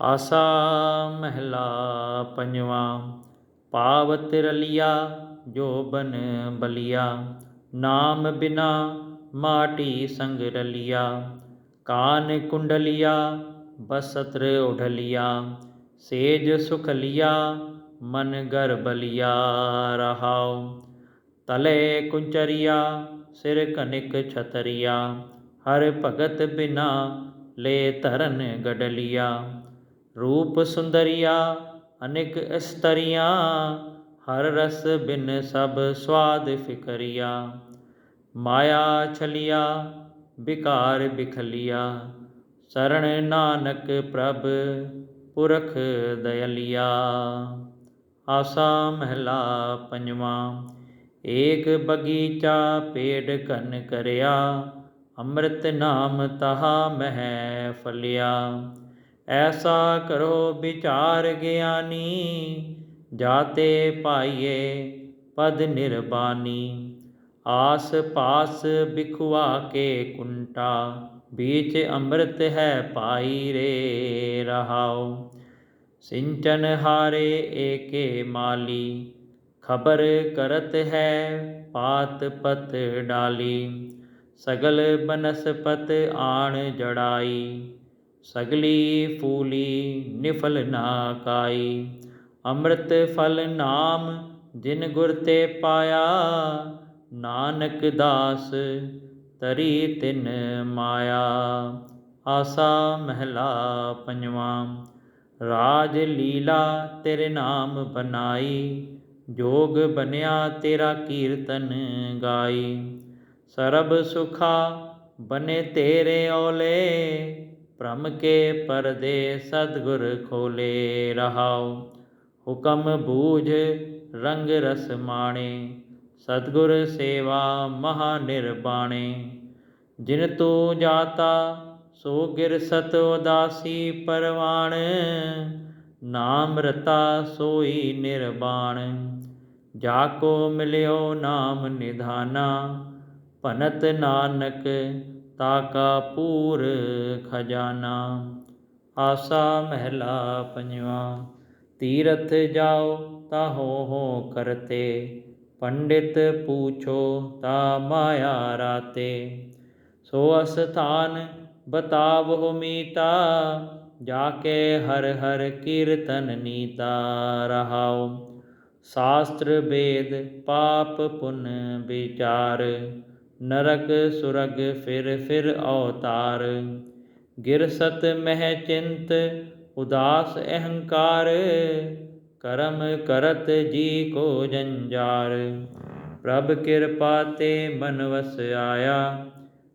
ਆਸਾ ਮਹਿਲਾ ਪੰਜਵਾ ਪਾਵਤ ਰਲਿਆ ਜੋ ਬਨ ਬਲਿਆ ਨਾਮ ਬਿਨਾ ਮਾਟੀ ਸੰਗ ਰਲਿਆ ਕਾਨ ਕੁੰਡਲਿਆ ਬਸਤਰ ਉਢਲਿਆ ਸੇਜ ਸੁਖ ਲਿਆ ਮਨ ਗਰ ਬਲਿਆ ਰਹਾਉ ਤਲੇ ਕੁੰਚਰਿਆ ਸਿਰ ਕਨਿਕ ਛਤਰੀਆ ਹਰ ਭਗਤ ਬਿਨਾ ਲੈ ਧਰਨ ਗਡਲਿਆ ਰੂਪ ਸੁੰਦਰੀਆ, ਅਨੇਕ ਇਸਤਰੀਆਂ, ਹਰ ਰਸ ਬਿਨ ਸਭ ਸਵਾਦ ਫਿਕਰੀਆ। ਮਾਇਆ ਛਲਿਆ, ਵਿਕਾਰ ਬਿਖਲਿਆ। ਸਰਣ ਨਾਨਕ ਪ੍ਰਭ, ਪੁਰਖ ਦਇਲਿਆ। ਆਸਾ ਮਹਿਲਾ ਪੰਜਵਾ, ਏਕ ਬਗੀਚਾ ਪੇੜ ਕਨ ਕਰਿਆ। ਅੰਮ੍ਰਿਤ ਨਾਮ ਤਹਾ ਮਹਿ ਫਲਿਆ। ਐਸਾ ਕਰੋ ਵਿਚਾਰ ਗਿਆਨੀ, ਜਾਤੇ ਭਾਈਏ ਪਦ ਨਿਰਬਾਨੀ। ਆਸ ਪਾਸ ਬਿਖਵਾ ਕੇ ਕੁੰਟਾ, ਬੀਚ ਅੰਮ੍ਰਿਤ ਹੈ ਪਾਈ ਰੇ ਰਹਾਉ। ਸਿੰਚਨ ਹਾਰੇ ਏਕੇ ਮਾਲੀ, ਖਬਰ ਕਰਤ ਹੈ ਪਾਤ ਪਤ ਡਾਲੀ। ਸਗਲ ਬਨਸਪਤ ਆਣ ਜੜਾਈ ਸਗਲੀ ਫੂਲੀ ਨਿਫਲ ਨਾ ਕਾਈ। ਅੰਮ੍ਰਿਤ ਫਲ ਨਾਮ ਜਿਨ ਗੁਰ ਤੇ ਪਾਇਆ, ਨਾਨਕ ਦਾਸ ਤਰੀ ਤਿਨ ਮਾਇਆ। ਆਸਾ ਮਹਿਲਾ ਪੰਜਵਾਂ, ਰਾਜ ਲੀਲਾ ਤੇਰੇ ਨਾਮ ਬਨਾਈ, ਜੋਗ ਬਨਿਆ ਤੇਰਾ ਕੀਰਤਨ ਗਾਈ। ਸਰਬ ਸੁਖਾ ਬਨੇ ਤੇਰੇ ਔਲੇ ਭ੍ਰਮ ਕੇ ਪਰਦੇ ਸਤਗੁਰ ਖੋਲੇ ਰਹਾਉ। ਹੁਕਮ ਬੂਝ ਰੰਗ ਰਸ ਮਾਣੇ, ਸਤਗੁਰ ਸੇਵਾ ਮਹਾ ਨਿਰਬਾਣੇ। ਜਿਨ ਤੂ ਜਾਤਾ, ਸੋ ਗਿਰ ਸਤ ਉਦਾਸੀ ਪਰਵਾਣ। ਨਾਮ ਰਤਾ ਸੋਈ ਨਿਰਬਾਣ। ਜਾ ਕੋ ਮਿਲਿਓ ਨਾਮ ਨਿਧਾਨਾ, ਭਨਤ ਨਾਨਕ ਤਾ ਕਾ ਪੂਰ ਖਜ਼ਾਨਾ, ਆਸਾ ਮਹਿਲਾ ਪੰਜਵਾ, ਤੀਰਥ ਜਾਓ ਤਾ ਹੋ ਹੋ ਕਰਤੇ, ਪੰਡਿਤ ਪੂਛੋ ਤਾ ਮਾਇਆ ਰਾਤੇ। ਸੋ ਅਸਥਾਨ ਬਤਾਵੋ ਮੀਤਾ ਜਾ ਕੇ ਹਰ ਹਰ ਕੀਰਤਨ ਨੀਤਾ ਰਹਾਉ। ਸ਼ਾਸਤਰ ਵੇਦ ਪਾਪ ਪੁਨ ਵਿਚਾਰ ਨਰਕ ਸੁਰਗ ਫਿਰ ਫਿਰ ਅਵਤਾਰ ਗਿਰ ਗਿਰਸਤ ਮਹਿ ਚਿੰਤ, ਉਦਾਸ ਅਹੰਕਾਰ, ਕਰਮ ਕਰਤ ਜੀ ਕੋ ਜੰਜਾਰ। ਪ੍ਰਭ ਕਿਰਪਾ ਤੇ ਮਨ ਵਸ ਆਇਆ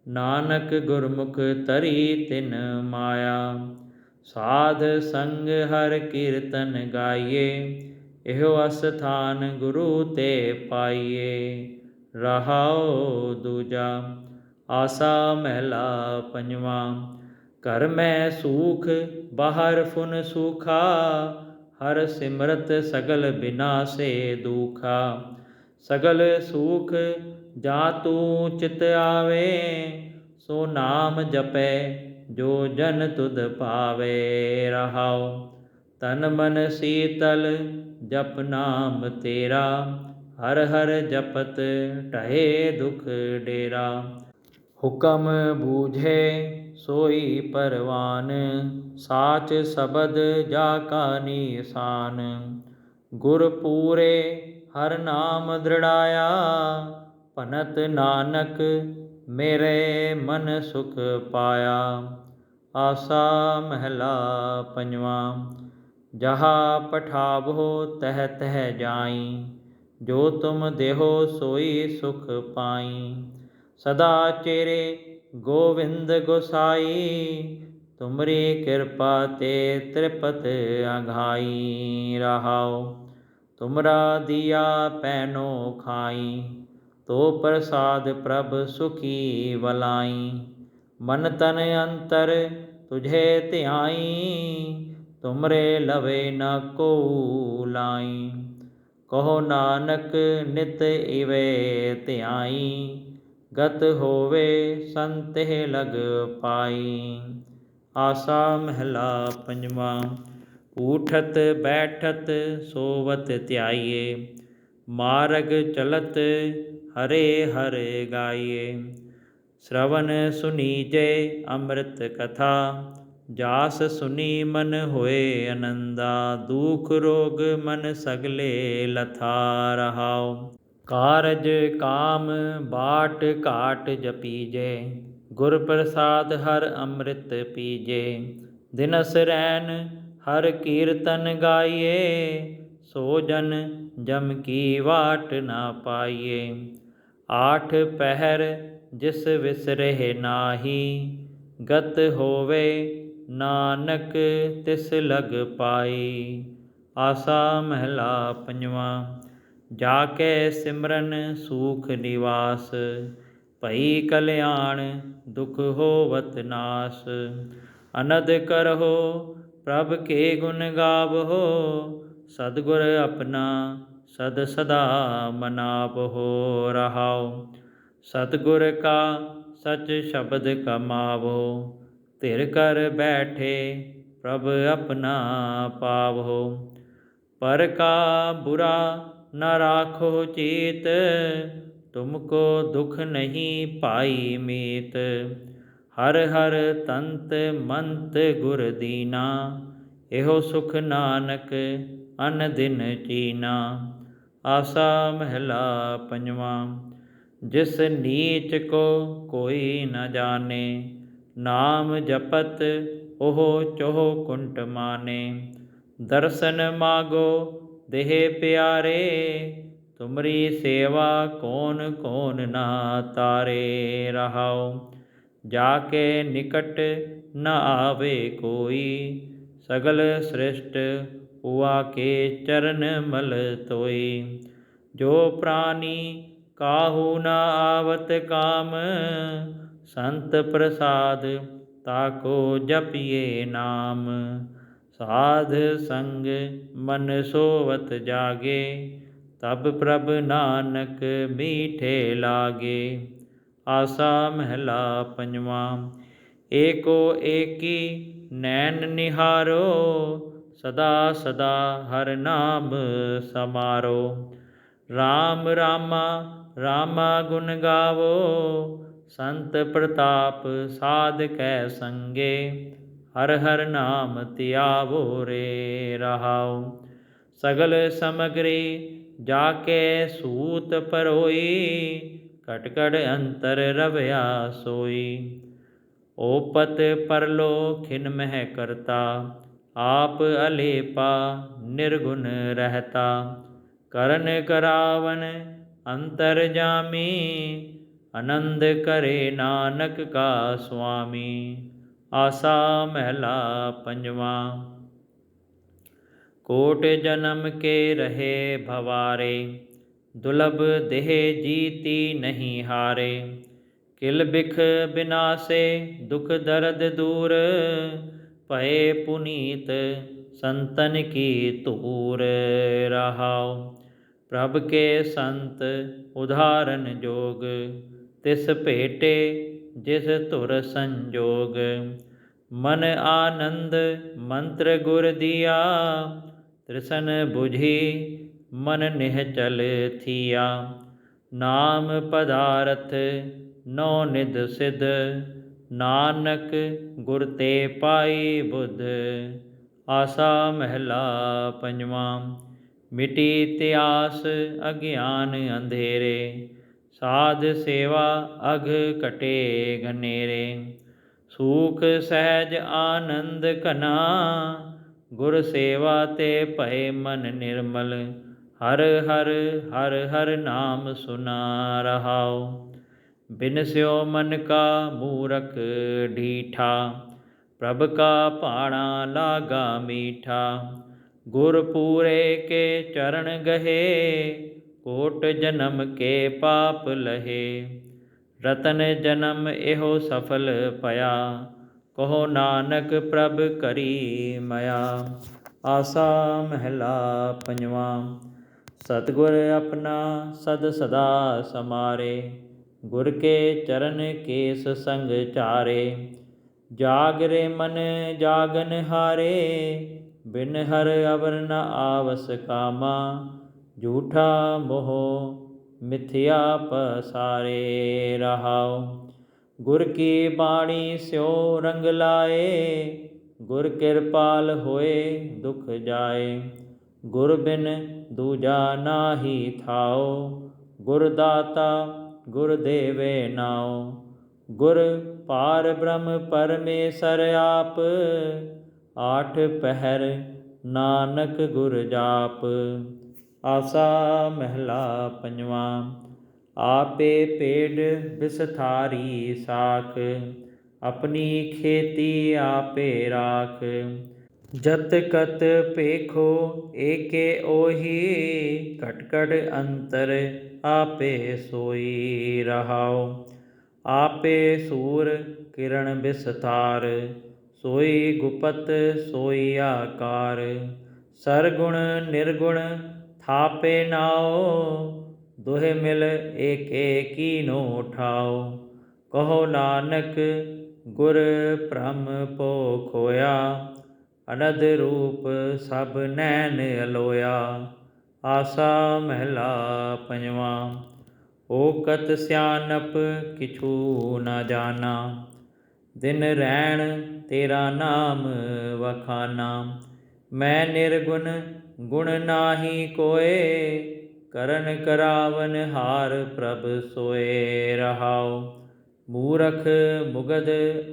ਨਾਨਕ ਗੁਰਮੁਖ ਤਰੀ ਤਿਨ ਮਾਇਆ। ਸਾਧ ਸੰਗ ਹਰ ਕੀਰਤਨ ਗਾਈਏ, ਇਹੋ ਅਸਥਾਨ ਗੁਰੂ ਤੇ ਪਾਈਏ। ਰਹਾਉ ਦੂਜਾ, ਆਸਾ ਮਹਿਲਾ ਪੰਜਵਾ, ਘਰ ਮੈਂ ਸੂਖ, ਬਾਹਰ ਫੁਨ ਸੁਖਾ, ਹਰ ਸਿਮਰਤ ਸਗਲ ਬਿਨਾਸੇ ਦੁਖਾ। ਸਗਲ ਸੂਖ, ਜਾ ਤੂੰ ਚਿਤ ਆਵੇ, ਸੋ ਨਾਮ ਜਪੈ, ਜੋ ਜਨ ਤੁਧ ਪਾਵੇ, ਰਹਾਉ। ਤਨ ਮਨ ਸੀਤਲ, ਜਪ ਨਾਮ ਤੇਰਾ ਹਰ ਹਰ ਜਪਤ ਟਹੇ ਦੁਖ ਡੇਰਾ। ਹੁਕਮ ਬੂਝੇ ਸੋਈ ਪਰਵਾਨ, ਸਾਚ ਸ਼ਬਦ ਜਾ ਕਾ ਨੀਸਾਨ। ਗੁਰ ਪੂਰੇ ਹਰ ਨਾਮ ਦ੍ਰਿੜਾਇਆ, ਭਨਤ ਨਾਨਕ ਮੇਰੇ ਮਨ ਸੁਖ ਪਾਇਆ। ਆਸਾ ਮਹਿਲਾ ਪੰਜਵਾ, ਜਹਾ ਪਠਾਵੋ ਤਹ ਤਹ ਜਾਈ। ਜੋ ਤੁਮ ਦੇਹੋ ਸੋਈ ਸੁਖ ਪਾਈ। ਸਦਾ ਚੇਰੇ ਗੋਵਿੰਦ ਗੋਸਾਈ, ਤੁਮਰੀ ਕਿਰਪਾ ਤੇ ਤ੍ਰਿਪਤ ਅਘਾਈ। ਰਹਾਓ ਤੁਮਰਾ ਦਿਆ ਪੈਨੋ ਖਾਈ, ਤੋ ਪ੍ਰਸਾਦ ਪ੍ਰਭ ਸੁਖੀ ਵਲਾਈ। ਮਨ ਤਨ ਅੰਤਰ ਤੁਝੇ ਧਿਆਈ, ਤੁਮਰੇ ਲਵੇ ਨ ਕੋ ਲਾਈ। ਕਹੋ ਨਾਨਕ ਨਿਤ ਇਵੇ ਧਿਆਈ, ਗਤ ਹੋਵੇ ਸੰਤਹਿ ਲਗ ਪਾਈ। ਆਸਾ ਮਹਿਲਾ ਪੰਜਵਾ, ਊਠਤ ਬੈਠਤ ਸੋਵਤ ਧਿਆਈਏ, ਮਾਰਗ ਚਲਤ ਹਰੇ ਹਰੇ ਗਾਈਏ। ਸ਼ਰਵਨ ਸੁਨੀਜੇ ਅੰਮ੍ਰਿਤ ਕਥਾ ਜਾਸ ਸੁਨੀ ਮਨ ਹੋਏ ਅਨੰਦਾ, ਦੁਖ ਰੋਗ ਮਨ ਸਗਲੇ ਲਥਾ ਰਹਾਉ। ਕਾਰਜ ਕਾਮ ਬਾਟ ਘਾਟ ਜਪੀਜੇ, ਗੁਰ ਪ੍ਰਸਾਦ ਹਰ ਅੰਮ੍ਰਿਤ ਪੀਜੇ। ਦਿਨਸ ਰੈਨ ਹਰ ਕੀਰਤਨ ਗਾਈਏ, ਸੋ ਜਨ ਜਮ ਕੀ ਵਾਟ ਨਾ ਪਾਈਏ। ਆਠ ਪਹਿਰ ਜਿਸ ਵਿਸਰਹਿ ਨਾਹੀ, ਗਤ ਹੋਵੇ ਨਾਨਕ ਤਿਸ ਲਗ ਪਾਈ। ਆਸਾ ਮਹਿਲਾ ਪੰਜਵਾ, ਜਾ ਕੇ ਸਿਮਰਨ ਸੂਖ ਨਿਵਾਸ, ਭਈ ਕਲਿਆਣ ਦੁਖ ਹੋਵਤ ਨਾਸ। ਅਨਦ ਕਰਹੁ, ਪ੍ਰਭ ਕੇ ਗੁਣ ਗਾਵਹੋ, ਸਤਿਗੁਰ ਆਪਣਾ ਸਦ ਸਦਾ ਮਨਾਵਹੋ ਰਹਾਉ। ਸਤਿਗੁਰ ਕਾ ਸਚ ਸ਼ਬਦ ਕਮਾਵੋ ਧਿਰ ਕਰ ਬੈਠੇ ਪ੍ਰਭ ਆਪਣਾ ਪਾਵੋ। ਪਰ ਕਾ ਬੁਰਾ ਨਾ ਰਾਖੋ ਚੀਤ ਤੁਮਕੋ ਦੁਖ ਨਹੀਂ ਪਾਈ ਮੀਤ। ਹਰ ਹਰ ਤੰਤ ਮੰਤ ਗੁਰ ਦੀਨਾ, ਇਹੋ ਸੁਖ ਨਾਨਕ ਅਨ ਦਿਨ ਚੀਨਾ। ਆਸਾ ਮਹਿਲਾ ਪੰਜਵਾ, ਜਿਸ ਨੀਚ ਕੋ ਕੋਈ ਨ ਜਾਣੇ ਨਾਮ ਜਪਤ, ਉਹ ਚੋਹ ਕੁੰਟ ਮਾਨੇ। ਦਰਸ਼ਨ ਮਾਗੋ, ਦੇਹ ਪਿਆਰੇ, ਤੁਮਰੀ ਸੇਵਾ ਕੌਣ ਕੋਨ ਨਾ ਤਾਰੇ ਰਹਾਉ। ਜਾ ਕੇ ਨਿਕਟ ਨ ਆਵੇ ਕੋਈ, ਸਗਲ ਸ੍ਰਿਸ਼ਟ ਉਆ ਕੇ ਚਰਨ ਮਲ ਤੋਈ। ਜੋ ਪ੍ਰਾਨੀ ਕਾਹੂ ਨ ਆਵਤ ਕਾਮ ਸੰਤ ਪ੍ਰਸਾਦ ਤਾਕੋ ਜਪੀਏ ਨਾਮ, ਸਾਧ ਸੰਗ ਮਨ ਸੋਵਤ ਜਾਗੇ, ਤਬ ਪ੍ਰਭ ਨਾਨਕ ਮੀਠੇ ਲਾਗੇ। ਆਸਾ ਮਹਿਲਾ ਪੰਜਵਾ, ਏਕੋ ਏਕੀ ਨੈਣ ਨਿਹਾਰੋ, ਸਦਾ ਸਦਾ ਹਰ ਨਾਮ ਸਮਾਰੋ। RAM ਰਾਮਾ ਰਾਮਾ ਗੁਣ ਗਾਵੋ ਸੰਤ ਪ੍ਰਤਾਪ ਸਾਧ ਕੈ ਸੰਗੇ, ਹਰ ਹਰ ਨਾਮ ਧਿਆਵੋ ਰੇ ਰਹਾਉ। ਸਗਲ ਸਮਗਰੀ ਜਾ ਕੇ ਸੂਤ ਪਰੋਈ ਕਟ ਅੰਤਰ ਰਵਿਆ ਸੋਈ। ਓਪਤ ਪਰਲੋ ਖਿਨ ਮਹਿ ਕਰਤਾ, ਆਪ ਅਲੇਪਾ ਨਿਰਗੁਣ ਰਹਤਾ। ਕਰਨ ਕਰਾਵਨ ਅੰਤਰ ਜਾਮੀ ਆਨੰਦ ਕਰੇ ਨਾਨਕ ਕਾ ਸੁਆਮੀ, ਆਸਾ ਮਹਿਲਾ ਪੰਜਵਾ। ਕੋਟ ਜਨਮ ਕੇ ਰਹੇ ਭਵਾਰੇ ਦੁਲਬ ਦੇਹ ਜੀਤੀ ਨਹੀਂ ਹਾਰੇ। ਕਿਲ ਬਿਖ ਬਿਨਾਸੇ, ਦੁਖ ਦਰਦ ਦੂਰ, ਭਏ ਪੁਨੀਤ ਸੰਤਨ ਕੀ ਧੂਰ ਰਹਾਉ ਪ੍ਰਭ ਕੇ ਸੰਤ ਉਧਾਰਨ ਜੋਗ ਤਿਸ ਭੇਟੇ ਜਿਸ ਧੁਰ ਸੰਜੋਗ, ਮਨ ਆਨੰਦ ਮੰਤਰ ਗੁਰ ਦੀਆ, ਤ੍ਰਿਸ਼ਨ 부ਝੀ ਮਨ ਨਿਹਚਲ ਥੀਆ। ਨਾਮ ਪਦਾਰਥ ਨੋ ਨਿਦ ਸਿਧ, ਨਾਨਕ ਗੁਰ ਤੇ ਪਾਈ ਬੁੱਧ। ਆਸਾ ਮਹਿਲਾ ਪੰਜਵਾ, ਮਿਟੀ ਇਤਿਆਸ ਅਗਿਆਨ ਅੰਧੇਰੇ। ਸਾਧ ਸੇਵਾ ਅਘ ਕਟੇ ਘਨੇਰੇ, ਸੂਖ ਸਹਿਜ ਆਨੰਦ ਘਨਾ, ਗੁਰ ਸੇਵਾ ਤੇ ਭਏ ਮਨ ਨਿਰਮਲ, ਹਰ ਹਰ ਹਰ ਹਰ ਨਾਮ ਸੁਨਾ ਰਿਹਾਓ ਬਿਨ ਸਿਓ ਮਨ ਕਾ ਮੂਰਖ ਢੀਠਾ, ਪ੍ਰਭ ਕਾ ਪਾਣਾ ਲਾਗਾ ਮੀਠਾ, ਗੁਰ ਪੂਰੇ ਕੇ ਚਰਨ ਗਹੇ ਕੋਟ ਜਨਮ ਕੇ ਪਾਪ ਲਹੇ, ਰਤਨ ਜਨਮ ਇਹੋ ਸਫਲ ਭਇਆ ਕਹੋ ਨਾਨਕ ਪ੍ਰਭ ਕਰੀ ਮਇਆ। ਆਸਾ ਮਹਿਲਾ ਪੰਜਵਾ, ਸਤਗੁਰ ਆਪਣਾ ਸਦ ਸਦਾ ਸਮਾਰੇ, ਗੁਰ ਕੇ ਚਰਨ ਕੇਸ ਸੰਗ ਚਾਰੇ। ਜਾਗਰੇ ਮਨ ਜਾਗਨ ਹਾਰੇ, ਬਿਨ ਹਰ ਅਵਰ ਨ ਆਵਸ ਕਾਮਾ ਝੂਠਾ ਮੋਹ ਮਿਥਿਆ ਪਸਾਰੇ ਰਹਾਉ। ਗੁਰ ਕੀ ਬਾਣੀ ਸਿਓ ਰੰਗ ਲਾਏ, ਗੁਰ ਕਿਰਪਾਲ ਹੋਏ ਦੁਖ ਜਾਏ। ਗੁਰ ਬਿਨ ਦੂਜਾ ਨਾਹੀ ਥਾਉ, ਗੁਰ ਦਾਤਾ ਗੁਰ ਦੇਵੇ ਨਾਉ। ਗੁਰ ਪਾਰ ਬ੍ਰਹਮ ਪਰਮੇਸ਼ਰ ਆਪ, ਆਠ ਪਹਿਰ ਨਾਨਕ ਗੁਰ ਜਾਪ। ਆਸਾ ਮਹਿਲਾ ਪੰਜਵਾ, ਆਪੇ ਪੇੜ ਵਿਸਥਾਰੀ ਸਾਖ, ਆਪਣੀ ਖੇਤੀ ਆਪੇ ਰਾਖ। ਜਤ ਕਤ ਪੇਖੋ ਏਕੇ ਉਹੀ ਘਟ ਅੰਤਰ ਆਪੇ ਸੋਈ ਰਹਾਓ ਆਪੇ ਸੂਰ ਕਿਰਨ ਵਿਸਤਾਰ ਸੋਈ ਗੁਪਤ ਸੋਈ ਆਕਾਰ। ਸਰਗੁਣ ਨਿਰਗੁਣ ਥਾਪੇ ਨਾਉ, ਦੋਹੇ ਮਿਲ ਏਕੇ ਕੀਨੋ ਠਾਉ ਕਹੋ ਨਾਨਕ, ਗੁਰ ਬ੍ਰਹਮ ਪੋ ਖੋਇਆ ਅਨਦ ਰੂਪ ਸਭ ਨੈਣ ਅਲੋਇਆ। ਆਸਾ ਮਹਿਲਾ ਪੰਜਵਾ, ਓਕਤ ਸਿਆਨਪ ਕਿਛੂ ਨਾ ਜਾਣਾ। ਦਿਨ ਰਹਿਣ ਤੇਰਾ ਨਾਮ ਵਖਾਨਾ, ਮੈਂ ਨਿਰਗੁਣ ਗੁਣ ਨਾਹੀ ਕੋਏ, ਕਰਨ ਕਰਾਵਨ ਹਾਰ ਪ੍ਰਭ ਸੋਏ ਰਹਾਉ। ਮੂਰਖ ਮੁਗਦ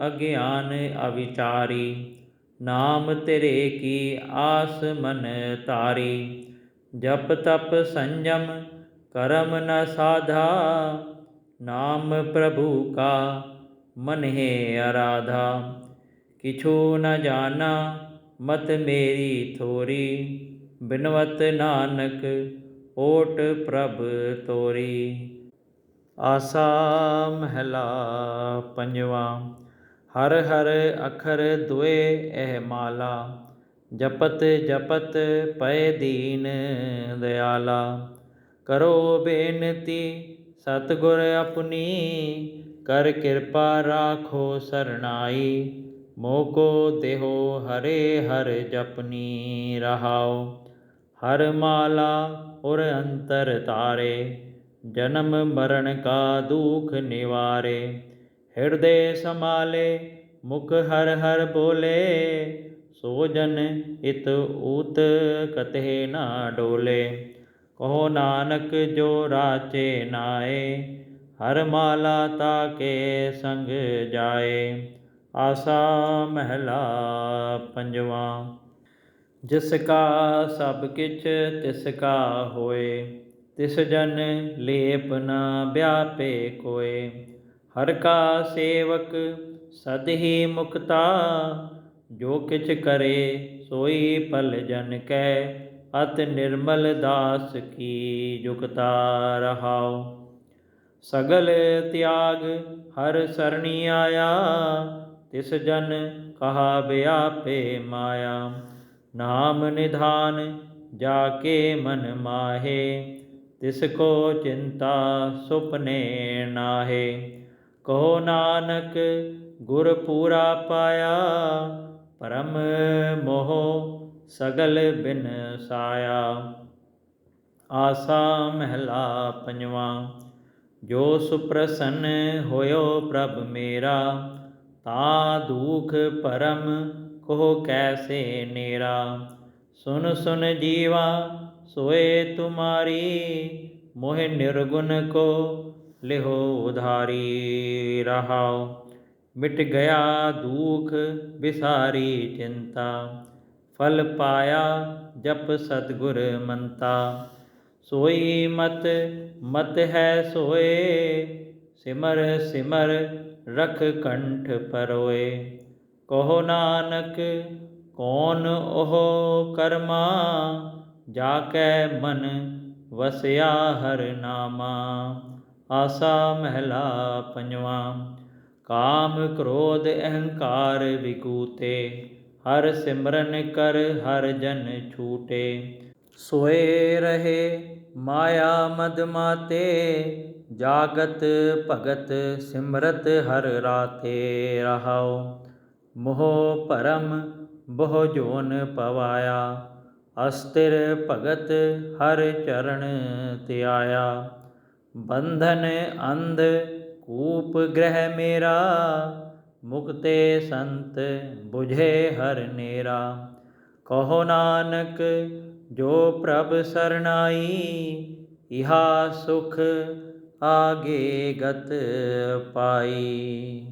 ਅਗਿਆਨ ਅਵਿਚਾਰੀ, ਨਾਮ ਤੇਰੇ ਕੀ ਆਸ ਮਨ ਤਾਰੀ ਜਪ ਤਪ ਸੰਜਮ ਕਰਮ ਨ ਸਾਧਾ, ਨਾਮ ਪ੍ਰਭੂ ਕਾ ਮਨ ਹੈ ਆਰਾਧਾ ਕਿਛੂ ਨ ਜਾਣਾ ਮਤ ਮੇਰੀ ਥੋਰੀ ਬਿਨਵਤ ਨਾਨਕ ਓਟ ਪ੍ਰਭ ਤੋਰੀ। ਆਸਾ ਮਹਿਲਾ ਪੰਜਵਾ, ਹਰ ਹਰ ਅਖਰ ਦੁਏ ਇਹ ਮਾਲਾ, ਜਪਤ ਜਪਤ ਪਏ ਦੀਨ ਦਿਆਲਾ। ਕਰੋ ਬੇਨਤੀ, ਸਤਿਗੁਰ ਆਪਣੀ, ਕਰ ਕਿਰਪਾ ਰਾਖੋ ਸਰਣਾਈ। ਮੋਕੋ ਦੇਹੋ ਹਰੇ ਹਰ ਜਪਨੀ ਰਹਾਓ। ਹਰ ਮਾਲਾ ਔਰ ਅੰਤਰ ਤਾਰੇ, ਜਨਮ ਮਰਨ ਕਾ ਦੁਖ ਨਿਵਾਰੇ। ਹਿਰਦੇ ਸਮਾਲੇ ਮੁਖ ਹਰ ਹਰ ਬੋਲੇ ਸੋ ਜਨ ਇਤ ਊਤ ਕਤਹਿ ਨਾ ਡੋਲੇ। ਕਹੋ ਨਾਨਕ ਜੋ ਰਾਚੇ ਨਾਏ, ਹਰ ਮਾਲਾ ਤਾ ਕੇ ਸੰਗ ਜਾਏ। ਆਸਾ ਮਹਿਲਾ ਪੰਜਵਾ। ਜਿਸ ਕਾ ਸਭ ਕਿਛ ਤਿਸ ਕਾ ਹੋਏ, ਤਿਸ ਜਨ ਲੇਪ ਨ ਵਿਆਪੇ ਕੋਏ। ਹਰ ਕਾ ਸੇਵਕ ਸਦ ਹੀ ਮੁਕਤਾ, ਜੋ ਕਿਛ ਕਰੇ ਸੋਈ ਭਲ ਜਨ ਕੈ। ਅਤ ਨਿਰਮਲ ਦਾਸ ਕੀ ਜੁਗਤਾ ਰਹਾਉ। ਸਗਲ ਤਿਆਗ ਹਰ ਸਰਣੀ ਆਇਆ, ਤਿਸ ਜਨ ਕਹਾ ਬਿਆਪੇ ਮਾਇਆ। ਨਾਮ ਨਿਧਾਨ ਜਾ ਕੇ ਮਨ ਮਾਹੇ, ਤਿਸ ਕੋ ਚਿੰਤਾ ਸੁਪਨੇ ਨਾਹੇ। ਕਹੋ ਨਾਨਕ ਗੁਰ ਪੂਰਾ ਪਾਇਆ, ਪਰਮ ਮੋਹ ਸਗਲ ਬਿਨ ਸਾਇਆ। ਆਸਾ ਮਹਿਲਾ ਪੰਜਵਾ, ਜੋ ਸੁਪ੍ਰਸੰਨ ਹੋਇਓ ਪ੍ਰਭ ਮੇਰਾ, ਤਾ ਦੁਖ ਪਰਮ ਕੋ ਕੈਸੇ ਨੇਰਾ? ਸੁਨ ਸੁਨ ਜੀਵਾ, ਸੋਏ ਤੁਮਾਰੀ, ਮੋਹਿ ਨਿਰਗੁਣ ਕੋ ਲਿਹੋ ਉਧਾਰੀ, ਰਹਾਉ। ਮਿਟ ਗਿਆ ਦੁਖ ਵਿਸਾਰੀ ਚਿੰਤਾ, ਫਲ ਪਾਇਆ ਜਪ ਸਤਗੁਰ ਮੰਤਾ। ਸੋਈ ਮਤ ਮਤ ਹੈ ਸੋਏ, ਸਿਮਰ ਸਿਮਰ ਰਖ ਕੰਠ ਪਰੋਏ। ਕਹੋ ਨਾਨਕ, ਕੌਣ ਉਹ ਕਰਮਾ ਜਾ ਕੈ ਮਨ ਵਸਿਆ ਹਰ ਨਾਮਾ? ਆਸਾ ਮਹਿਲਾ ਪੰਜਵਾ, ਕਾਮ ਕ੍ਰੋਧ ਅਹੰਕਾਰ ਵਿਗੂਤੇ ਹਰ ਸਿਮਰਨ ਕਰ ਹਰ ਜਨ ਛੂਟੇ। ਸੋਏ ਰਹੇ ਮਾਇਆ ਮਦ ਮਾਤੇ, ਜਾਗਤ ਭਗਤ ਸਿਮਰਤ ਹਰ ਰਾਤੇ ਰਹਾਓ ਮੋਹ ਭਰਮ ਬਹੁ ਜੋਨ ਪਵਾਇਆ, ਅਸਤਿਰ ਭਗਤ ਹਰ ਚਰਨ ਧਿਆਇਆ। ਬੰਧਨ ਅੰਧ ਕੂਪ ਗ੍ਰਹਿ ਮੇਰਾ, ਮੁਕਤੇ ਸੰਤ 부ਝੇ ਹਰ ਨੇਰਾ। ਕਹੋ ਨਾਨਕ, ਜੋ ਪ੍ਰਭ ਸਰਨਾਈ ਇਹਾ ਸੁਖ ਆਗੇ ਗਤ ਪਾਈ।